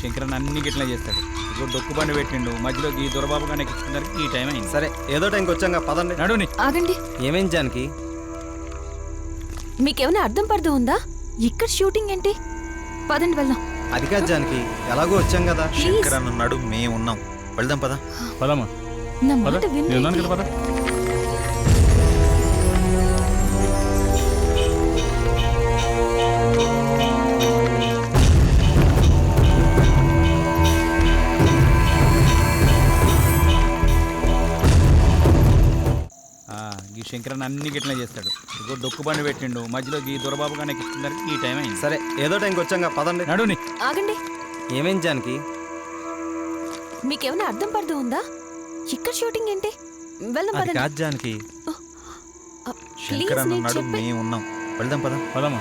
శంకరన్ అన్ని గిట్లా చేస్తాడు. ఇప్పుడు డొక్కు బండి పెట్టిండు మధ్యలో ఈ దొరబాబు కానీ ఎక్కించుకున్నారు ఈ టైం అయింది. సరే ఏదో టైంకి వచ్చాక పదండి. నడుని ఆగండి. ఏమైంది జానకి? మీకేమైనా అర్థం పర్థం ఉందా? ఇక్కడ షూటింగ్ ఏంటి? పదండి వెళ్దాం. అది కాదు జానకి ఎలాగో వచ్చాం కదా. ప్లీజ్. శంకర్ అన్న ఉన్నాడు మేము ఉన్నాం వెళ్దాం పదా. పదమ్మా. నా మాట వినండి. ఈ శంకరన్ అన్ని గిట్లా చేస్తాడు. ఇప్పుడు డొక్కు బండి పెట్టిండు. మధ్యలో ఈ దొరబాబు కానీ ఎక్కించుకున్నారు ఈ టైం అయింది. సరే ఏదో టైంకి వచ్చాక పదండి. నడుని. ఆగండి. ఏమైంది జానకి? మీకేమైనా అర్థం పర్థం ఉందా? ఇక్కడ షూటింగ్ ఏంటి? వెళ్దాం అది పదండి. కాదు జానకి. ప్లీజ్ శంకర్ అన్న నేను ఉన్నాడు చెప్పే మేము ఉన్నాం వెళ్దాం పదా. పదమ్మా.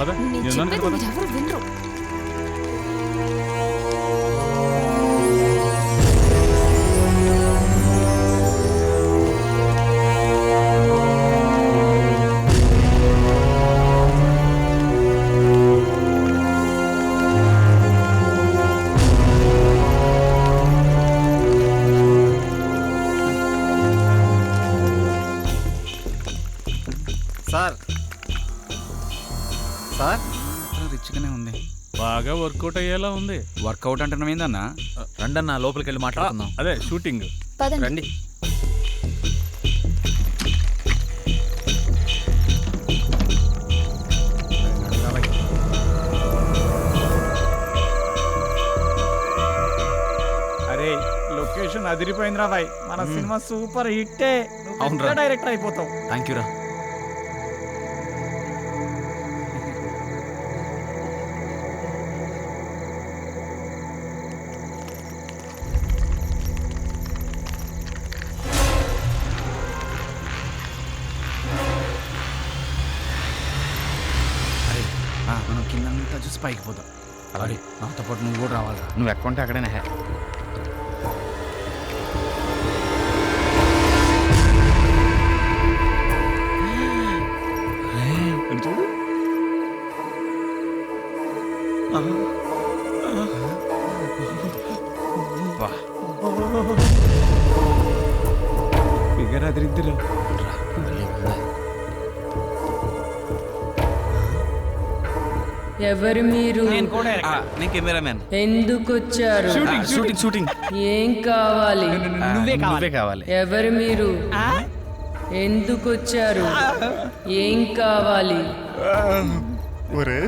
పద. నేను నేను చెప్పేది వినరు. సార్. సార్? రిచ్గానే ఉంది. బాగా వర్కౌట్ అయ్యేలా ఉంది. వర్కౌట్ అంటున్నాం ఏందన్నా? రండన్న లోపలికి వెళ్ళి మాట్లాడుకుందాం అదే షూటింగ్. పదండి. రండి. అరే లొకేషన్ అదిరిపోయిందిరా బాయ్. మన సినిమా సూపర్ హిట్టే. అవునురా. డైరెక్టర్ అయిపోతావు. థ్యాంక్ యూ రా చూసి పైకి పోతాం అలాగే. నాతో పాటు నువ్వు కూడా రావాలిరా. నువ్వు ఎక్కంటే అక్కడనే ఎవరు మీరు? నేను ఎందుకు వచ్చారు షూటింగ్ షూటింగ్ ఏం కావాలి? నువ్వే కావాలి నువ్వే కావాలి. ఎవరు మీరు? ఎందుకు వచ్చారు ఏం కావాలి? ఒరే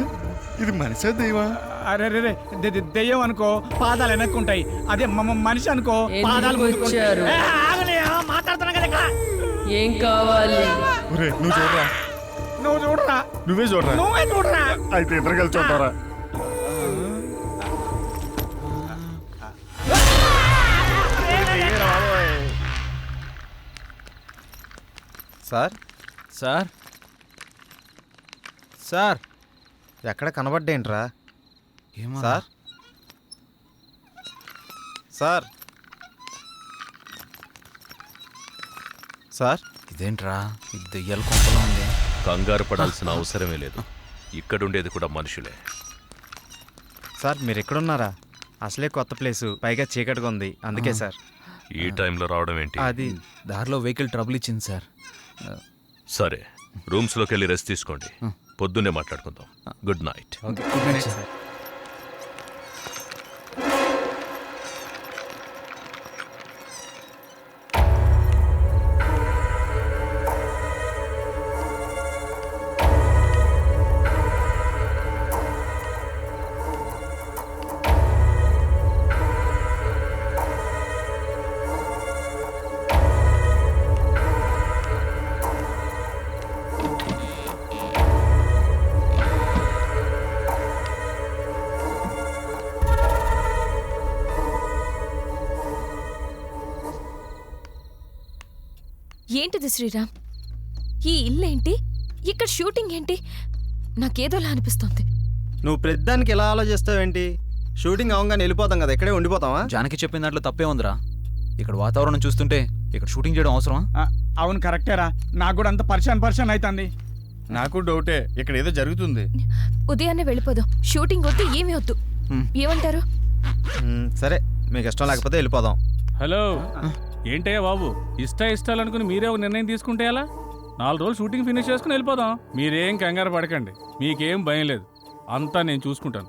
ఇది మనిషా దైవా? అరే రే దెయ్యం అనుకో పాదాలు వెనక్కుంటాయి. అదే మనిషి అనుకో పాదాలు. వచ్చారు? ఏ, మాట్లాడుతున్నా కదా కావాలి? ఒరే నువ్వు చూడరా. నువ్వు చూడరా. నువ్వే చూడరా? నువ్వే చూడరా. అయితే ఇద్దరు కలిసి చూడరా సార్? సార్. సార్ ఎక్కడ కనబడ్డేంట్రా? ఏమో సార్? సార్? సార్? ఇదేంట్రా? ఇది దెయ్యాల కొంపలో ఉంది. కంగారు పడాల్సిన అవసరమే లేదు. ఇక్కడుండేది కూడా మనుషులే. సార్ మీరు ఎక్కడున్నారా అసలే కొత్త ప్లేసు. పైగా చీకటిగా ఉంది. అందుకే సార్. ఈ టైంలో రావడం ఏంటి? అది దారిలో వెహికల్ ట్రబుల్ ఇచ్చింది సార్. సరే రూమ్స్లోకి వెళ్ళి రెస్ట్ తీసుకోండి. పొద్దున్నే మాట్లాడుకుందాం. Good night. Good night sir. ఏంటిది శ్రీరామ్? ఈ ఇల్లు ఏంటి ఇక్కడ షూటింగ్ ఏంటి? నాకేదోలా అనిపిస్తోంది. నువ్వు ప్రతిదానికి ఎలా ఆలోచిస్తావేంటి? షూటింగ్ అవగానే వెళ్ళిపోతాం కదా ఇక్కడే ఉండిపోతావా? జానకి చెప్పిన దాంట్లో తప్పే ఉందిరా. ఇక్కడ వాతావరణం చూస్తుంటే ఇక్కడ షూటింగ్ చేయడం అవసరమా? ఆ, అవును కరెక్టేరా నాకు కూడా అంత పరిశాన్ పరిశాన్ అవుతుంది నాకు డౌటే ఇక్కడ ఏదో జరుగుతుంది. ఉదయాన్నే వెళ్ళిపోదాం. షూటింగ్ వద్దు ఏమీ వద్దు. హ్మ్. ఏమంటారు? సరే మీకు ఇష్టం లేకపోతే వెళ్ళిపోదాం. హలో. ఏంటయ్యా బాబు? ఇష్ట ఇష్టాలు అనుకుని మీరే ఒక నిర్ణయం తీసుకుంటే ఎలా? నాలుగు రోజులు షూటింగ్ ఫినిష్ చేసుకుని వెళ్ళిపోదాం. మీరేం కంగారు పడకండి. మీకేం భయం లేదు. అంతా నేను చూసుకుంటాను.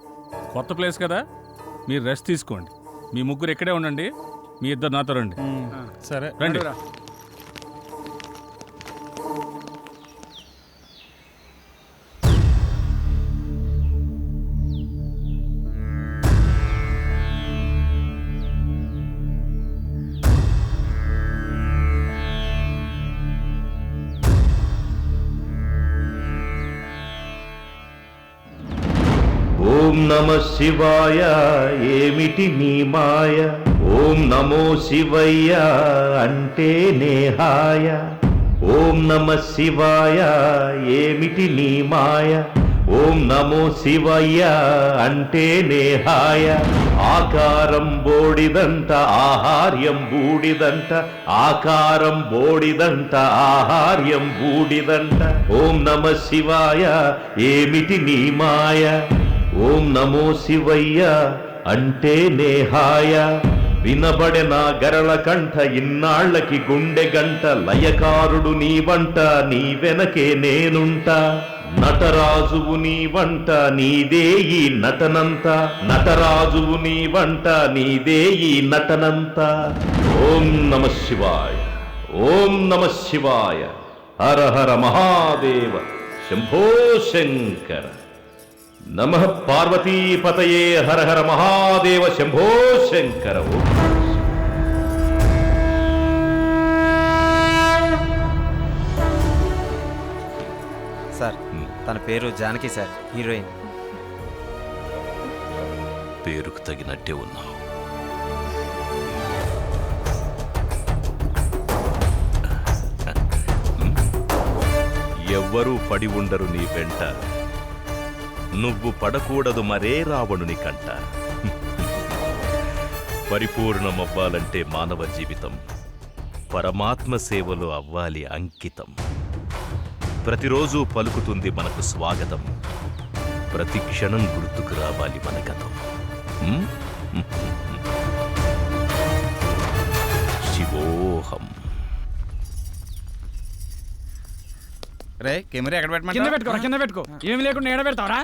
కొత్త ప్లేస్ కదా? మీరు రెస్ట్ తీసుకోండి. మీ ముగ్గురు ఇక్కడే ఉండండి. మీ ఇద్దరు నాతో రండి. సరే. రండి. నమ శివాయ ఏమిటి నీ మాయ? ఓం నమో శివయ్య అంటే నేహాయ. ఓం నమ శివాయ ఏమిటి నీ మాయ? ఓం నమో శివయ్య అంటే నేహాయ. ఆకారం బోడిదంట ఆహార్యం బూడిదంట ఆకారం బోడిదంట ఆహార్యం బూడిదంట ఓం నమ శివాయ ఏమిటి నీ మాయ? ఓం నమో శివయ్య అంటే నేహాయ. వినబడే నా గరళ కంఠ ఇన్నాళ్ళకి గుండె గంట లయకారుడు నీ వంట నీ వెనకే నేనుంట. నటరాజువు నీ వంట నీదే ఈ నటనంత. నటరాజువు నీ వంట నీదే ఈ నటనంత. ఓం నమ శివాయ ఓం నమ శివాయ. హర హర మహాదేవ శంభో శంకర. నమ పార్వతీపతయే హర హర మహాదేవ శంభో శంకర ఓం సార్ తన పేరు జానకి సార్ హీరోయిన్. పేరుకు తగినట్టే ఉన్నావు. ఎవ్వరూ పడి ఉండరు నీ వెంట. నువ్వు పడకూడదు మరే రావణుని కంట. పరిపూర్ణమవ్వాలంటే మానవ జీవితం. పరమాత్మ సేవలో అవ్వాలి అంకితం. ప్రతిరోజు పలుకుతుంది మనకు స్వాగతం. ప్రతి క్షణం గుర్తుకు రావాలి మన గతం. రే కెమెరా ఎక్కడ కింద పెట్టమంటావు పెట్టుకోరా కింద పెట్టుకో. ఏమి లేకుండా ఎడ పెడతావరా?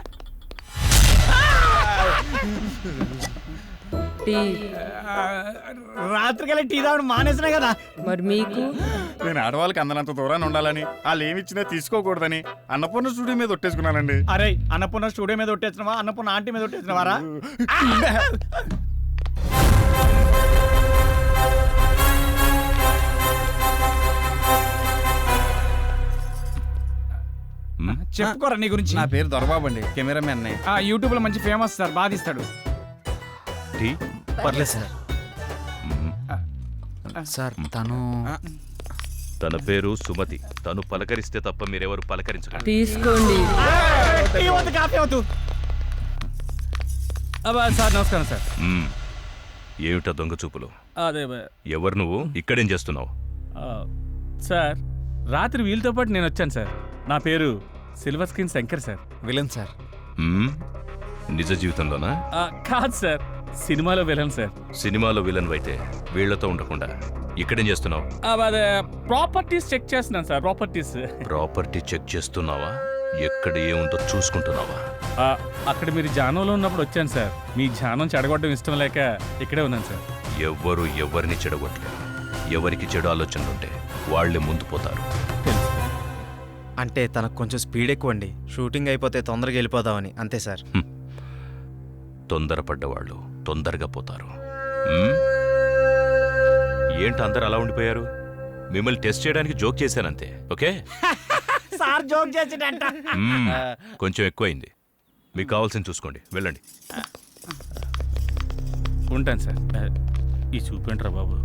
టీ. రాత్రికల్లా టీ తాగడం మానేసినా కదా. మరి మీకు? నేను ఆడవాళ్ళకి అందనంత దూరాన్ని ఉండాలని వాళ్ళు ఏమి ఇచ్చినా తీసుకోకూడదని అన్నపూర్ణ స్టూడియో మీద ఒట్టేసుకున్నానండి. అరే అన్నపూర్ణ స్టూడియో మీద ఒట్టేసినవా? అన్నపూర్ణ ఆంటీ మీద ఒట్టేసినవారా? చెప్పుకోరా నీ గురించి? నా పేరు దొరబాబు అండి కెమెరామెన్ని. ఆ యూట్యూబ్లో మంచి ఫేమస్ సార్ బాధిస్తాడు. టీ? పర్లేదు సార్. సార్ తను తన పేరు సుమతి. తను పలకరిస్తే తప్ప మీరెవరు పలకరించకండి. తీసుకోండి. టీ వద్దు కాఫీ వద్దు. అబ్బా సార్ నమస్కారం సార్. మ్మ్. ఏమిటా దొంగ చూపులు? అదే. ఎవరు నువ్వు? ఇక్కడేం చేస్తున్నావు? ఆ, సార్ రాత్రి వీళ్ళతో పాటు నేను వచ్చాను సార్. నా పేరు silver screen Shankar sir. Villain sir. మ్మ్? నిజ జీవితంలోనా? ఆ, కాదు సార్. సినిమాలో వెళ్ళాను సార్. సినిమాలో విలన్ అయితే వీళ్ళతో ఉండకుండా ఇక్కడేం చేస్తున్నావు? ఆ, అదే ప్రాపర్టీస్ చెక్ చేస్తున్నాను సార్ ప్రాపర్టీస్. ప్రాపర్టీ చెక్ చేస్తున్నావా? ఎక్కడ ఏముందో చూసుకుంటున్నావా? ఆ, అక్కడ మీరు జానంలో ఉన్నప్పుడు వచ్చాను సార్. మీ జానం చెడగొట్టడం ఇష్టం లేక ఇక్కడే ఉన్నాను సార్. ఎవ్వరు ఎవరిని చెడగొట్టలేరు. ఎవరికి చెడు ఆలోచనలుంటే వాళ్ళే ముందు పోతారు. తెలుసు అంటే తనకు కొంచెం స్పీడ్ ఎక్కువ అండి షూటింగ్ అయిపోతే తొందరగా వెళ్ళిపోదామని. అంతే సార్. తొందరపడ్డవాళ్ళు తొందరగా పోతారు? ఏంటి అందరు అలా ఉండిపోయారు? మిమ్మల్ని టెస్ట్ చేయడానికి జోక్ చేశానంతే ఓకే? సార్ జోక్ చేసిండంట. కొంచెం ఎక్కువైంది. మీకు కావాల్సింది చూసుకోండి. వెళ్ళండి. ఉంటాను సార్. ఈ చూపేంట్రా బాబు?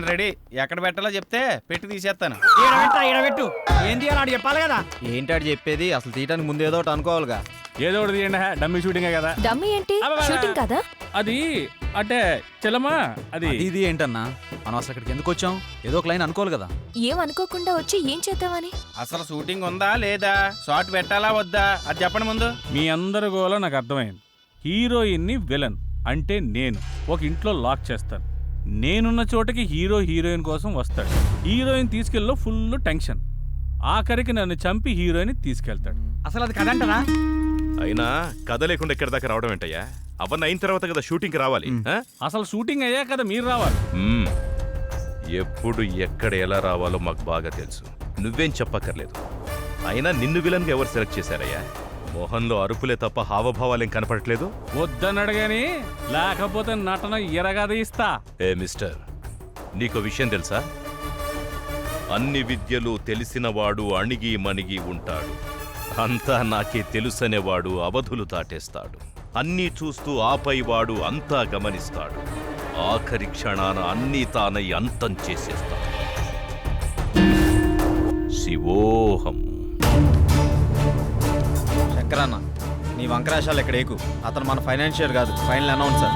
నేను రెడీ. ఎక్కడ పెట్టాలో చెప్తే పెట్టి తీసేస్తాను. ఈడబెట్టు ఏంటి అని చెప్పాలి కదా? ఏంటి ఆడు చెప్పేది? అసలు తీయడానికి ముందు ఏదో ఒకటి అనుకోవాలిగా. ఏదో ఒకటి తీయండి డమ్మీ షూటింగే కదా. డమ్మీ ఏంటి. షూటింగ్ కదా? అది అంటే చెల్లమ్మా అది. ఇది ఏంటన్నా? మనం అసలు ఇక్కడికి ఎందుకు వచ్చాం? ఏదో ఒక లైన్ అనుకోవాలి కదా. ఏం అనుకోకుండా వచ్చి ఏం చేద్దామని? అసలు షూటింగ్ ఉందా లేదా? షార్ట్ పెట్టాలా వద్దా? అది చెప్పండి ముందు. మీ అందరి గోల నాకు అర్థమైంది. హీరోయిన్ని విలన్ అంటే నేను. ఒక ఇంట్లో లాక్ చేస్తాను. నేనున్న చోటకి హీరో హీరోయిన్ కోసం వస్తాడు. హీరోయిన్ తీసుకెళ్ళలో ఫుల్ టెన్షన్. ఆఖరికి నన్ను చంపి హీరోయిన్ తీసుకెళ్తాడు. అసలు అది కదంటరా అయినా కథ లేకుండా ఎక్కడి దాకా రావడం ఏంటయ్యా? అవన్నీ అయిన తర్వాత కదా షూటింగ్కి రావాలి ఆ? అసలు షూటింగ్ అయ్యా కదా మీరు రావాలి. మ్మ్. ఎప్పుడు ఎక్కడ ఎలా రావాలో మాకు బాగా తెలుసు. నువ్వేం చెప్పక్కర్లేదు. అయినా నిన్ను విలన్గా ఎవరు సెలెక్ట్ చేశారయ్యా? మోహన్లో అరుపులే తప్ప హావభావాలేం కనపడట్లేదు? వద్దన్నాడు గాని లేకపోతే నటన ఇస్తా. ఏ మిస్టర్ నీకు విషయం తెలుసా? అన్ని విద్యలు తెలిసినవాడు అణిగి మణిగి ఉంటాడు. అంతా నాకే తెలుసనేవాడు అవధులు దాటేస్తాడు. అన్నీ చూస్తూ ఆపై వాడు అంతా గమనిస్తాడు. ఆఖరి క్షణాన అన్నీ తానై అంతం చేసేస్తాడు. శివోహం. శంకరన్న నీ వంకరాశాలు ఇక్కడ ఏకు? అతను మన ఫైనాన్షియల్ కాదు. Final announcer.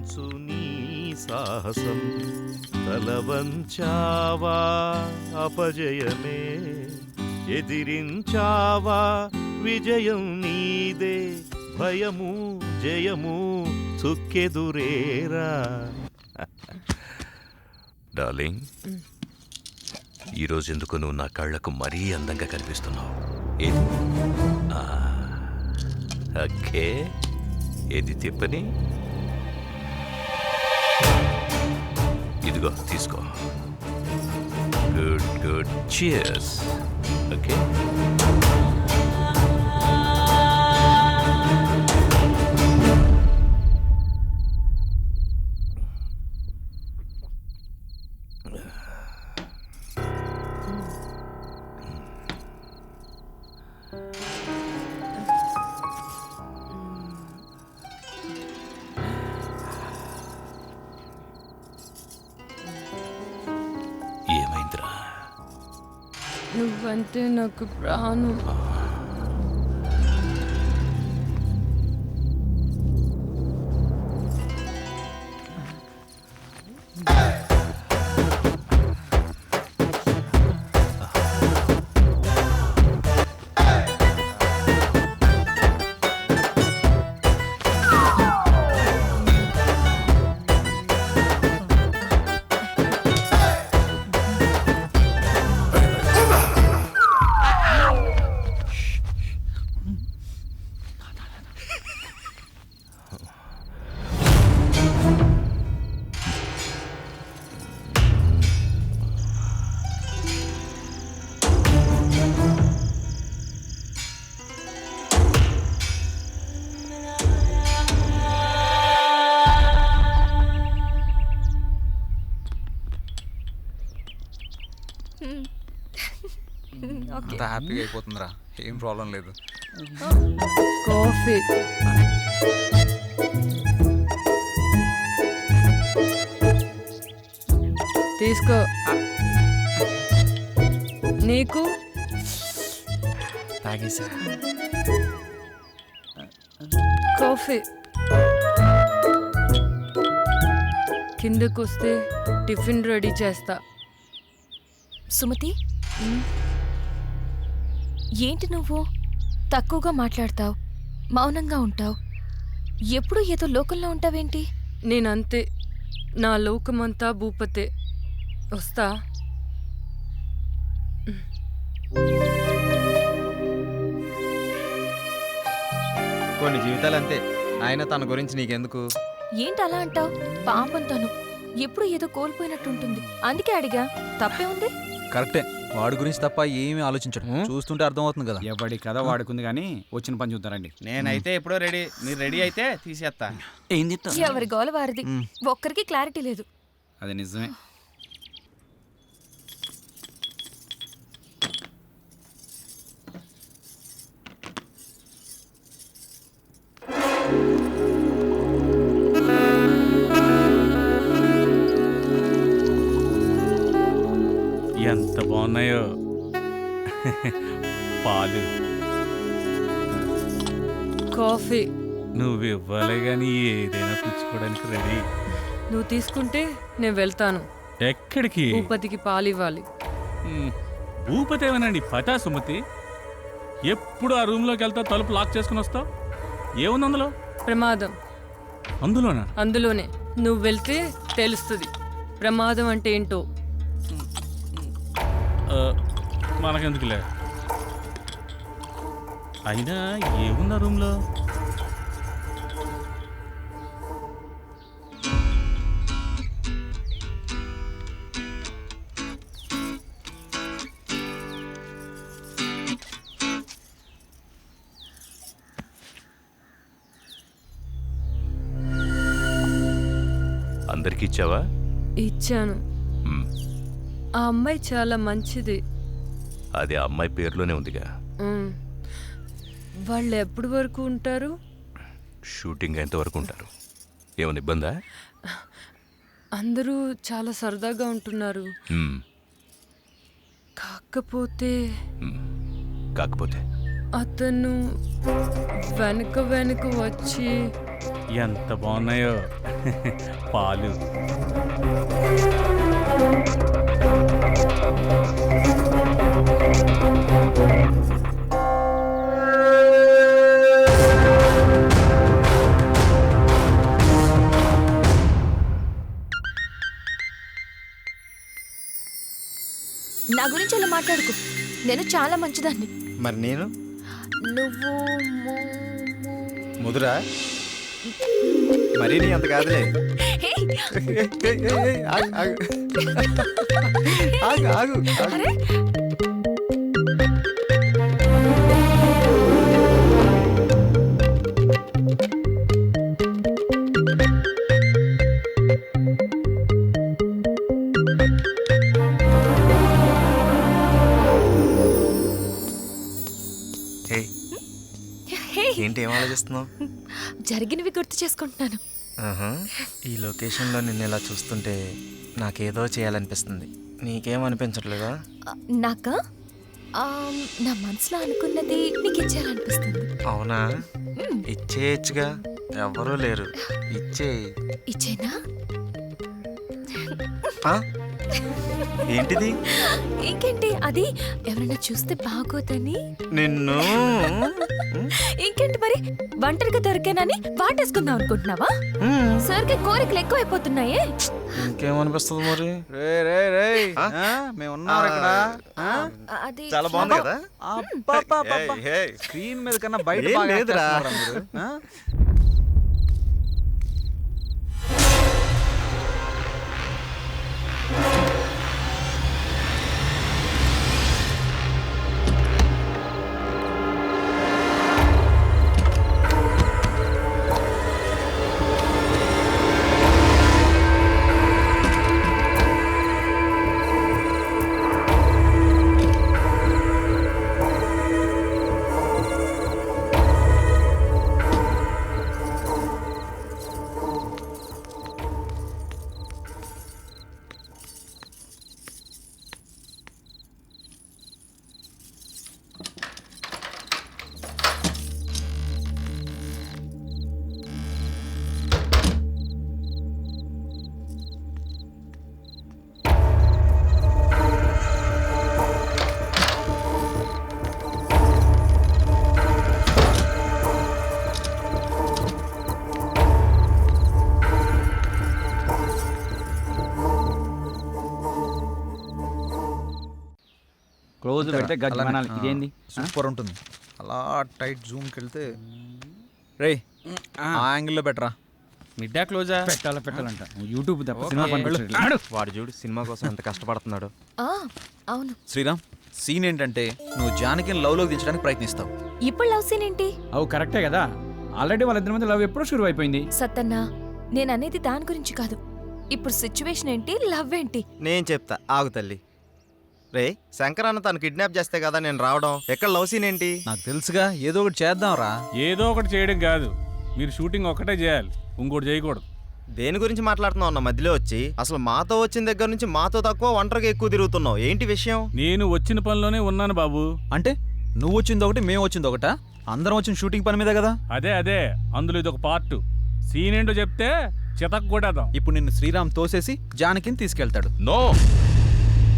సాగించు నీ సాహసం. తలవంచావా అపజయమే ఎదిరించావా విజయం నీదే భయము జయము చుక్కెదురేరా. డార్లింగ్ ఈరోజు ఎందుకు నువ్వు నా కళ్ళకు మరీ అందంగా కనిపిస్తున్నావు? ఏది? ఓకే. ఏది తిప్పని? ఇదిగో తీసుకో. గుడ్ గుడ్ చియర్స్ ఓకే ఏమైందిరా? నువ్వంటే నాకు ప్రాణం. హ్యాపీగా అయిపోతుందిరా. ఏం ప్రాబ్లం లేదు. కాఫీ. తీసుకో. నీకు? తాగేసా. కాఫీ. కిందకు వస్తే టిఫిన్ రెడీ చేస్తా. సుమతి? ఏంటి నువ్వు? తక్కువగా మాట్లాడతావు మౌనంగా ఉంటావు. ఎప్పుడు ఏదో లోకంలో ఉంటావేంటి? నేనంతే. నా లోకమంతా భూపతే. వస్తా? కొన్ని జీవితాలు అంతే ఆయన తన గురించి నీకెందుకు? ఏంటి అలా అంటావు? పాపం తను. ఎప్పుడు ఏదో కోల్పోయినట్టుంటుంది. అందుకే అడిగా. తప్పే ఉంది? కరెక్టే. వాడి గురించి తప్ప ఏమీ ఆలోచించడు. చూస్తుంటే అర్థమవుతుంది కదా. ఎవడి కథ వాడుకుంది కానీ వచ్చిన పని చూద్దారండి నేనైతే ఎప్పుడో రెడీ మీరు రెడీ అయితే తీసేస్తా ఏం చెప్తా ఎవరి గోల వారిది? ఒక్కరికి క్లారిటీ లేదు. అది నిజమే. బాగున్నాయో? పాలు. కాఫీ. నువ్వు ఇవ్వాలి కానీ ఏదైనా పుచ్చుకోవడానికి రెడీ. నువ్వు తీసుకుంటే నేను వెళ్తాను. ఎక్కడికి? భూపతికి పాలివ్వాలి. మ్, భూపతి ఏమనండి పటా సుమతి? ఎప్పుడు ఆ రూమ్లోకి వెళ్తా తలుపు లాక్ చేసుకుని వస్తావు? ఏముంది అందులో? ప్రమాదం. అందులోనా? అందులోనే. నువ్వు వెళ్తే తెలుస్తుంది. ప్రమాదం అంటే ఏంటో. మనకెందుకులే? అయినా ఏముంది ఆ రూమ్లో? అందరికి ఇచ్చావా? ఇచ్చాను. ఆ అమ్మాయి చాలా మంచిది. అది ఆ అమ్మాయి పేరులోనే ఉందిగా. ఉమ్. వాళ్ళు ఎప్పటి వరకు ఉంటారు? షూటింగ్ ఎంతవరకు ఉంటారు. ఏమైనా ఇబ్బందా? అందరూ చాలా సరదాగా ఉంటున్నారు. కాకపోతే. కాకపోతే? అతను వెనక వెనక వచ్చి ఎంత బాగున్నాయో. పాలు. నా గురించి అలా మాట్లాడుకు. నేను చాలా మంచిదాన్ని. మరి నేను? నువ్వు ముదురా? మరీ నీ అంత కాదులే. ఆగు, ఆగు. అరే ఏంటి ఏం ఆలోచిస్తున్నావు జరిగినవి గుర్తు చేసుకుంటున్నాను. ఈ లొకేషన్లో నిన్ను ఇలా చూస్తుంటే నాకేదో చేయాలనిపిస్తుంది. నీకేమనిపించట్లేదా? నాకా? నా మనసులో అనుకున్నది నీకు ఇచ్చేయాలనిపిస్తుంది అవునా ఇచ్చేయచ్చుగా ఎవ్వరూ లేరు. ఇచ్చే. ఇచ్చేనా? ఏంటిది? ఇంకేంటి? అది ఎవరైనా చూస్తే బాగోదని? నిన్ను? ఇంకేంటి మరి? ఒంటరిగా దొరికానని వాటేసుకుందాం అనుకుంటున్నావా? సర్కి కోరికలు ఎక్కువైపోతున్నాయే. ఇంకేమనిపిస్తుంది మరి? రే రే రే. మేము ఉన్నారు ఇక్కడ. ఆ? అది చాలా బాగుంది కదా. స్క్రీన్ మీద కన్నా బయట లేదురా. క్లోజ్ పెడితే గజ్జి అలానే. మనాలి. ఆ, ఇదేంది? సూపర్ ఉంటుంది. అలా టైట్ జూమ్కి వెళ్తే రే ఆ. యాంగిల్లో బెటరా మిడ్డా క్లోజా? పెట్టాలా పెట్టాలంట. యూట్యూబ్ తప్ప. సినిమా పనిపించట్లేదు. వాడు చూడు సినిమా కోసం ఎంత కష్టపడుతున్నాడు. ఆ, అవును. శ్రీరామ్ సీన్ ఏంటంటే నువ్వు జానకిని లవ్లోకి దించడానికి ప్రయత్నిస్తావు. ఇప్పుడు లవ్ సీన్ ఏంటి? అవు కరెక్టే కదా. ఆల్రెడీ వాళ్ళిద్దరి మధ్య లవ్ ఎప్పుడో షురు అయిపోయింది. సత్తన్న నేను అనేది దాని గురించి కాదు. ఇప్పుడు సిచ్యువేషన్ ఏంటి? లవ్ ఏంటి? నేను చెప్తా. ఆగు తల్లి. రే శంకర్ అన్న తను కిడ్నాప్ చేస్తే కదా నేను రావడం? ఎక్కడ లవ్ సీన్ ఏంటి? నాకు తెలుసుగా ఏదో ఒకటి చేద్దాంరా. ఏదో ఒకటి చేయడం కాదు. మీరు షూటింగ్ ఒక్కటే చేయాలి. ఇంకోటి చేయకూడదు. దేని గురించి మాట్లాడుతున్నావు అన్న మధ్యలో వచ్చి? అసలు మాతో వచ్చిన దగ్గర నుంచి మాతో తక్కువ ఒంటరిగా ఎక్కువ తిరుగుతున్నావు. ఏంటి విషయం? నేను వచ్చిన పనిలోనే ఉన్నాను బాబు. అంటే నువ్వు వచ్చింది ఒకటి మేము వచ్చింది ఒకటా? అందరం వచ్చిన షూటింగ్ పని మీద కదా? అదే అదే. అందులో ఇది ఒక పార్ట్ సీన్ ఏంటో చెప్తే చితక్ కొట్టేద్దాం. ఇప్పుడు నిన్ను శ్రీరామ్ తోసేసి జానకిని తీసుకెళ్తాడు. నో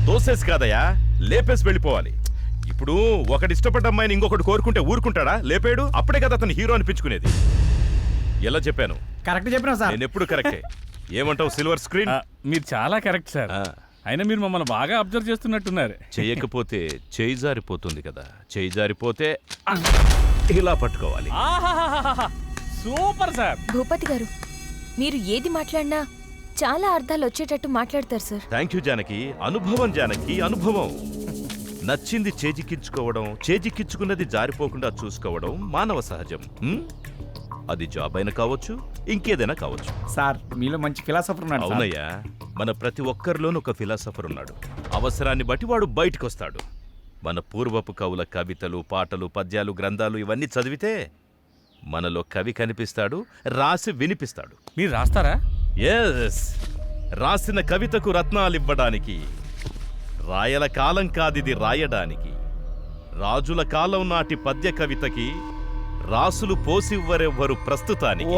తోసేసి కాదయ్యా లేపేసి వెళ్ళిపోవాలి. ఇప్పుడు ఒకటి ఇష్టపడ్డ అమ్మాయిని ఇంకొకటి కోరుకుంటే ఊరుకుంటాడా? లేపాడు? అప్పుడే కదా అతను హీరో అనిపించుకునేది. ఎలా చెప్పాను? కరెక్ట్ చెప్పినా సార్. నేను ఎప్పుడు కరెక్టే. ఏమంటావు సిల్వర్ స్క్రీన్? మీరు చాలా కరెక్ట్ సార్. అయినా మీరు మమ్మల్ని బాగా అబ్జర్వ్ చేస్తున్నట్టున్నారు. చెయ్యకపోతే చేయి జారిపోతుంది కదా. చేయి జారిపోతే ఇలా పట్టుకోవాలి. Super sir. భూపతి గారు మీరు ఏది మాట్లాడినా చాలా అర్థాలు వచ్చేటట్టు మాట్లాడతారు సార్. Thank you Janaki. అనుభవం జానకి అనుభవం. నచ్చింది చేజిక్కించుకోవడం చేజిక్కించుకున్నది జారిపోకుండా చూసుకోవడం మానవ సహజం? అది జాబ్ అయినా కావచ్చు ఇంకేదైనా కావచ్చు. సార్ మీలో మంచి ఫిలాసఫర్ ఉన్నాడు సార్. అవునయ్యా. మన ప్రతి ఒక్కరిలోనూ ఒక ఫిలాసఫర్ ఉన్నాడు. అవసరాన్ని బట్టి వాడు బయటకు వస్తాడు మన పూర్వపు కవుల కవితలు పాటలు పద్యాలు గ్రంథాలు ఇవన్నీ చదివితే మనలో కవి కనిపిస్తాడు రాసి వినిపిస్తాడు. మీరు రాస్తారా? ఎస్ రాసిన కవితకు రత్నాలివ్వడానికి రాయల కాలం కాదిది రాయడానికి రాజుల కాలం నాటి పద్య కవితకి రాసులు పోసివ్వరెవ్వరు ప్రస్తుతానికి.